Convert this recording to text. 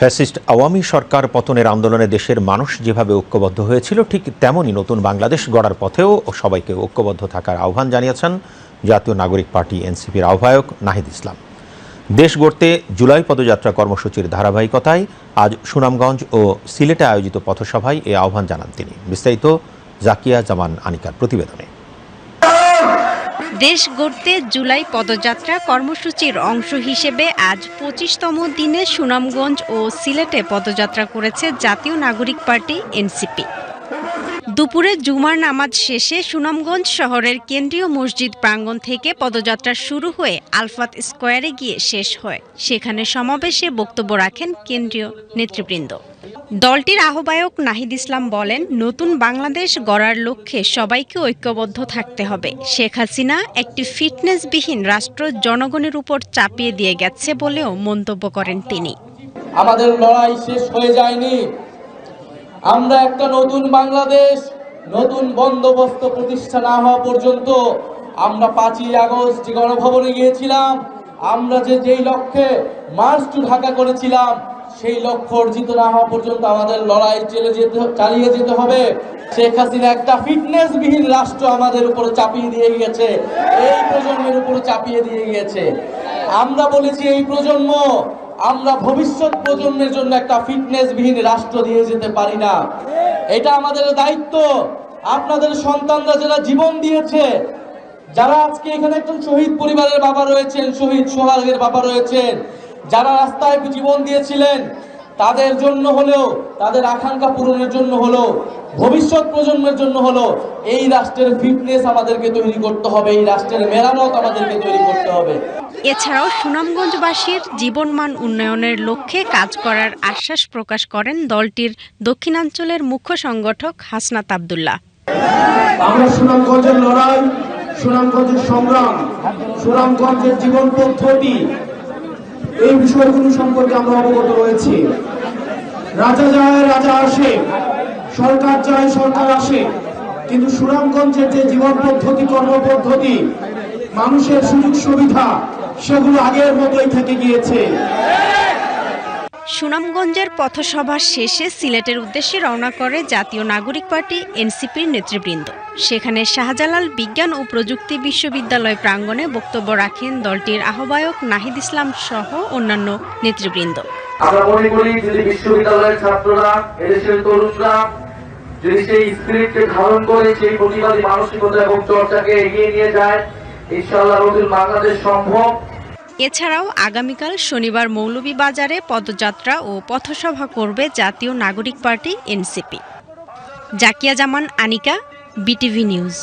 Fascist Awami সরকার পতনের আন্দোলনে দেশের মানুষ যেভাবে ঐক্যবদ্ধ হয়েছিল, ঠিক তেমনই নতুন বাংলাদেশ গড়ার পথেও সবাইকে ঐক্যবদ্ধ থাকার আহ্বান জানিয়েছেন জাতীয় নাগরিক পার্টি এনসিপির আহ্বায়ক নাহিদ ইসলাম। দেশ গড়তে জুলাই পদযাত্রা কর্মসূচির ধারাবাহিকতায় আজ সুনামগঞ্জ ও সিলেটে আয়োজিত পথসভায় এ আহ্বান জানান তিনি। বিস্তারিত জাকিয়া জামান আনিকার প্রতিবেদনে। দেশ গড়তে জুলাই পদযাত্রা কর্মসূচির অংশ হিসেবে আজ পঁচিশতম দিনে সুনামগঞ্জ ও সিলেটে পদযাত্রা করেছে জাতীয় নাগরিক পার্টি, এনসিপি। দুপুরে জুমার নামাজ শেষে সুনামগঞ্জ শহরের কেন্দ্রীয় মসজিদ প্রাঙ্গণ থেকে পদযাত্রা শুরু হয়ে আলফাত স্কোয়ারে গিয়ে শেষ হয়। সেখানে সমাবেশে বক্তব্য রাখেন কেন্দ্রীয় নেতৃবৃন্দ। দলটির আহ্বায়ক নাহিদ ইসলাম বলেন, নতুন বাংলাদেশ গড়ার লক্ষ্যে সবাইকে ঐক্যবদ্ধ থাকতে হবে। শেখ হাসিনা একটি ফিটনেসবিহীন রাষ্ট্র জনগণের উপর চাপিয়ে দিয়ে গেছে বলেও মন্তব্য করেন তিনি। আমাদের লড়াই শেষ হয়ে যায়নি। আমরা একটা নতুন বাংলাদেশ, নতুন বন্দোবস্ত প্রতিষ্ঠা না হওয়া পর্যন্ত আমরা পাঁচই আগস্ট গণভবনে গিয়েছিলাম, আমরা যে যেই লক্ষ্যে মার্চ টু ঢাকা করেছিলাম, সেই লক্ষ্য অর্জিত না হওয়া পর্যন্ত আমাদের লড়াই চলে যেতে, চালিয়ে যেতে হবে। শেখ হাসিনা একটা ফিটনেসবিহীন রাষ্ট্র আমাদের উপরে চাপিয়ে দিয়ে গিয়েছে। এই প্রজন্মের উপরে চাপিয়ে দিয়ে গিয়েছে। আমরা বলেছি এই প্রজন্ম আমরা ভবিষ্যৎ প্রজন্মের জন্য একটা ফিটনেসবিহীন রাষ্ট্র দিয়ে যেতে পারি না। এটা আমাদের দায়িত্ব। আপনাদের সন্তানরা যারা জীবন দিয়েছে, যারা আজকে এখানে একজন শহীদ পরিবারের বাবা রয়েছেন, শহীদ সোহাগের বাবা রয়েছেন, যারা রাস্তায় জীবন দিয়েছিলেন, তাদের জন্য হলেও, তাদের আকাঙ্ক্ষা পূরণের জন্য হলো ভবিষ্যৎ প্রজন্মের জন্য হলো এই রাষ্ট্রের ফিটনেস আমাদেরকে তৈরি করতে হবে এই রাষ্ট্রের মেরামত আমাদেরকে তৈরি করতে হবে। এছাড়াও সুনামগঞ্জবাসীর জীবনমান উন্নয়নের লক্ষ্যে কাজ করার আশ্বাস প্রকাশ করেন দলটির দক্ষিণাঞ্চলের মুখ্য সংগঠক হাসনাত আবদুল্লাহ। আমরা সুনামগঞ্জের লড়াই সুনামগঞ্জের সংগ্রাম সুনামগঞ্জের জীবন পদ্ধতি এই বিষয়গুলো সম্পর্কে আমরা অবগত রয়েছি। রাজা যায় রাজা আসে। সরকার যায় সরকার আসে। কিন্তু সুনামগঞ্জের যে জীবন পদ্ধতি কর্মপদ্ধতি মানুষের সুযোগ সুবিধা সেগুলো আগের মতোই থেকে গিয়েছে। সুনামগঞ্জের পথসভা শেষে সিলেটের উদ্দেশ্যে রওনা করে জাতীয় নাগরিক পার্টি এনসিপির নেতৃবৃন্দ। সেখানে শাহজালাল বিজ্ঞান ও প্রযুক্তি বিশ্ববিদ্যালয় প্রাঙ্গণে বক্তব্য রাখেন দলটির আহ্বায়ক নাহিদ ইসলাম সহ অন্যান্য নেতৃবৃন্দ। আমরা মনে করি যদি বিশ্ববিদ্যালয়ের ছাত্ররা এদেশের তরুণরা যদি সেই স্পিরিটকে ধারণ করে সেই প্রতিবাদী মানসিকতা এবং চর্চাকে এগিয়ে নিয়ে যায়। ইনশাআল্লাহ নতুন বাংলাদেশ সম্ভব। এছাড়াও আগামীকাল শনিবার মৌলভীবাজারে পদযাত্রা ও পথসভা করবে জাতীয় নাগরিক party NCP. Zakia Zaman, Anika, BTV news.